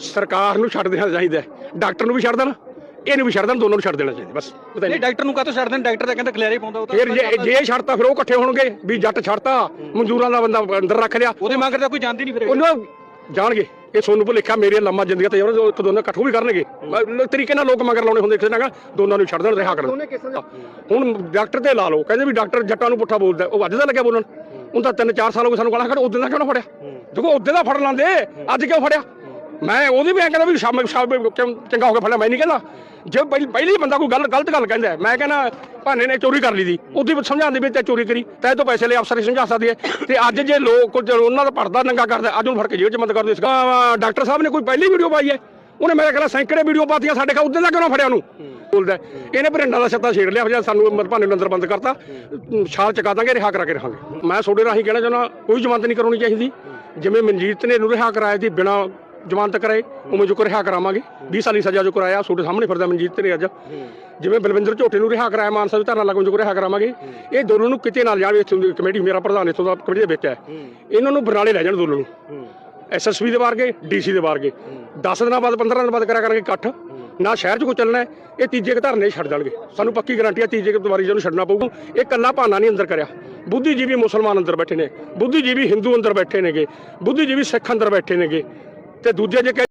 ਸਰਕਾਰ ਨੂੰ ਛੱਡ ਦੇਣਾ ਚਾਹੀਦਾ ਹੈ। ਡਾਕਟਰ ਨੂੰ ਵੀ ਛੱਡ ਦੇਣ ਇਹਨੂੰ ਵੀ ਛੱਡ ਦੇਣ ਦੋਨੋਂ ਨੂੰ ਛੱਡ ਦੇਣਾ ਚਾਹੀਦਾ ਬਸ ਪਤਾ ਨਹੀਂ ਨਹੀਂ। ਡਾਕਟਰ ਨੂੰ ਕਾਹਤੋਂ ਛੱਡ ਦੇਣ? ਡਾਕਟਰ ਤਾਂ ਕਹਿੰਦਾ ਖਲਿਆਰੇ ਪਾਉਂਦਾ ਉਹ ਤਾਂ ਫਿਰ ਜੇ ਜੇ ਛੱਡਤਾ ਫਿਰ ਉਹ ਇਕੱਠੇ ਹੋਣਗੇ ਵੀ ਜੱਟ ਛੱਡਤਾ ਮਨਜ਼ੂਰਾਂ ਦਾ ਬੰਦਾ ਅੰਦਰ ਰੱਖ ਲਿਆ। ਉਹਦੇ ਮੰਗ ਤਾਂ ਕੋਈ ਜਾਂਦੀ ਨਹੀਂ ਫਿਰ ਉਹਨਾਂ ਜਾਣਗੇ ਇਹ ਸੋਨੂੰ ਭੁਲੇਖਾ ਮੇਰੇ ਲੰਮਾ ਜ਼ਿੰਦਗੀ ਤੇ ਉਹ ਇੱਕ ਦੋਨਾਂ ਇਕੱਠੋ ਵੀ ਕਰਨਗੇ। ਮ- ਤਰੀਕੇ ਨਾਲ ਲੋਕ ਮਗਰ ਲਾਉਣੇ ਹੁੰਦੇ ਕਿਸੇ ਨਾਲ ਦੋਨਾਂ ਨੂੰ ਛੱਡ ਦੇਣ ਰਿਹਾ ਕਰਨ। ਹੁਣ ਡਾਕਟਰ ਤੇ ਲਾ ਲਓ ਕਹਿੰਦੇ ਵੀ ਡਾਕਟਰ ਜੱਟਾਂ ਨੂੰ ਪੁੱਠਾ ਬੋਲਦਾ ਉਹ ਅੱਜ ਦਾ ਲੱਗਿਆ ਬੋਲਣ। ਹੁਣ ਤਾਂ 3-4 ਸਾਲ ਹੋ ਗਏ ਸਾਨੂੰ ਗਾਲਾਂ ਕੱਢ ਉਦੋਂ ਦਾ ਕਿਉਂ ਨਾ ਫੜਿਆ? ਦੇਖੋ ਉਦੋਂ ਦਾ ਫੜ ਲਾਂਦੇ ਅੱਜ ਕਿਉਂ ਫੜਿਆ? ਮੈਂ ਉਹਦੀ ਵੀ ਐਂ ਕਹਿੰਦਾ ਵੀ ਸ਼ਾਮ ਸ਼ਾਮ ਚੰਗਾ ਹੋ ਗਿਆ ਫੜਿਆ, ਮੈਂ ਨਹੀਂ ਕਹਿੰਦਾ। ਜੇ ਪਹਿਲੀ ਪਹਿਲੀ ਬੰਦਾ ਕੋਈ ਗੱਲ ਗਲਤ ਗੱਲ ਕਹਿੰਦਾ ਮੈਂ ਕਹਿੰਦਾ ਭਾਨੇ ਨੇ ਚੋਰੀ ਕਰ ਲਈ ਦੀ। ਉਦੋਂ ਸਮਝਾਉਂਦੇ ਵੀ ਤੇ ਚੋਰੀ ਕਰੀ, ਤੈ ਤੋਂ ਪੈਸੇ ਲੈ ਅਫਸਰ ਹੀ ਸਮਝਾ ਸਕਦੀ ਹੈ। ਤੇ ਅੱਜ ਜੇ ਲੋਕ ਕੁਝ ਉਹਨਾਂ ਦਾ ਪਰਦਾ ਨੰਗਾ ਕਰਦਾ, ਅੱਜ ਉਹਨੂੰ ਫੜ ਕੇ ਜੇਲ੍ਹ ਚ ਬੰਦ ਕਰ ਦੇ ਡਾਕਟਰ ਸਾਹਿਬ ਨੇ ਕੋਈ ਪਹਿਲੀ ਵੀਡੀਓ ਪਾਈ ਹੈ? ਉਹਨੇ ਮੇਰੇ ਖਿਆਲ ਸੈਂਕੜੇ ਵੀਡੀਓ ਪਾਤੀਆਂ ਸਾਡੇ ਕੋਲ ਉਦੋਂ ਦਾ ਕਿਉਂ ਫੜਿਆ ਉਹਨੂੰ। ਬੋਲਦਾ ਇਹਨੇ ਭਰਿੰਡਾ ਦਾ ਛੱਤਾ ਛੇੜ ਲਿਆ, ਫਿਰ ਸਾਨੂੰ ਮਰਭਾਨੇ ਨੂੰ ਅੰਦਰ ਬੰਦ ਕਰਤਾ ਛਾਲ ਚਕਾ ਦਾਂਗੇ, ਰਿਹਾ ਕਰਾ ਕੇ ਰਹਾਂਗੇ ਮੈਂ ਤੁਹਾਡੇ ਰਾਹੀਂ ਕਹਿਣਾ ਚਾਹੁੰਦਾ, ਕੋਈ ਜ਼ਮਾਨਤ ਨਹੀਂ ਕਰਾਉਣੀ ਚਾਹੀਦੀ। ਜਿਵੇਂ ਮਨਜੀਤ ਨੇ ਇਹਨੂੰ ਰਿਹਾ ਕਰਾਇਆ ਸੀ ਬਿਨਾ ਜ਼ਮਾਨਤ ਕਰਾਏ, ਉਵੇਂ ਜੋ ਰਿਹਾ ਕਰਾਵਾਂਗੇ। 20 ਦੀ ਸਜ਼ਾ ਜੋ ਕਰਾਇਆ ਤੁਹਾਡੇ ਸਾਹਮਣੇ ਫਿਰਦਾ ਮਨਜੀਤ ਨੇ ਅੱਜ। ਜਿਵੇਂ ਬਲਵਿੰਦਰ ਝੋਟੇ ਨੂੰ ਰਿਹਾ ਕਰਾਇਆ, ਮਾਨਸਾ ਵੀ ਧਰਨਾ ਲੱਗਣ ਜੋ ਰਿਹਾ ਕਰਾਵਾਂਗੇ। ਇਹ ਦੋਨੋਂ ਨੂੰ ਕਿਤੇ ਨਾਲ ਜਾਵੇ ਇੱਥੋਂ ਦੀ ਕਮੇਟੀ, ਮੇਰਾ ਪ੍ਰਧਾਨ ਇੱਥੋਂ ਦਾ ਕਮੇਟੀ ਦੇ ਵਿੱਚ ਹੈ। ਇਹਨਾਂ ਨੂੰ ਬਰਨਾਲੇ ਲੈ ਜਾਣ ਦੋਨੋਂ ਨੂੰ। ਐਸਐਸਪੀ ਦੇ ਬਾਹਰ ਗਏ ਡੀਸੀ ਦੇ ਬਾਹਰ ਗਏ। 10 ਦਿਨਾਂ ਬਾਅਦ 15 ਦਿਨ ਬਾਅਦ ਕਰਿਆ ਕਰਾਂਗੇ ਇਕੱਠ। ਨਾ ਸ਼ਹਿਰ 'ਚ ਕੋਈ ਚੱਲਣਾ ਇਹ ਤੀਜੇ ਕੁ ਧਰਨੇ ਛੱਡ ਜਾਣਗੇ। ਸਾਨੂੰ ਪੱਕੀ ਗਾਰੰਟੀ ਹੈ, ਤੀਜੇ ਕੁ ਦੁਬਾਰੀ ਜਿਹਨੂੰ ਛੱਡਣਾ ਪਊਗਾ ਇਹ ਕੱਲਾ ਭਾਨਾ ਨਹੀਂ ਅੰਦਰ ਕਰਿਆ। ਬੁੱਧੀਜੀਵੀ ਮੁਸਲਮਾਨ ਅੰਦਰ ਬੈਠੇ ਨੇ। ਬੁੱਧੀਜੀਵੀ ਹਿੰਦੂ ਅੰਦਰ ਬੈਠੇ ਨੇਗੇ। ਬੁੱਧੀਜੀਵੀ ਸਿੱਖ ਅੰਦਰ ਬੈਠੇ ਨੇਗੇ। ਤੇ ਦੂਜੇ ਜੇ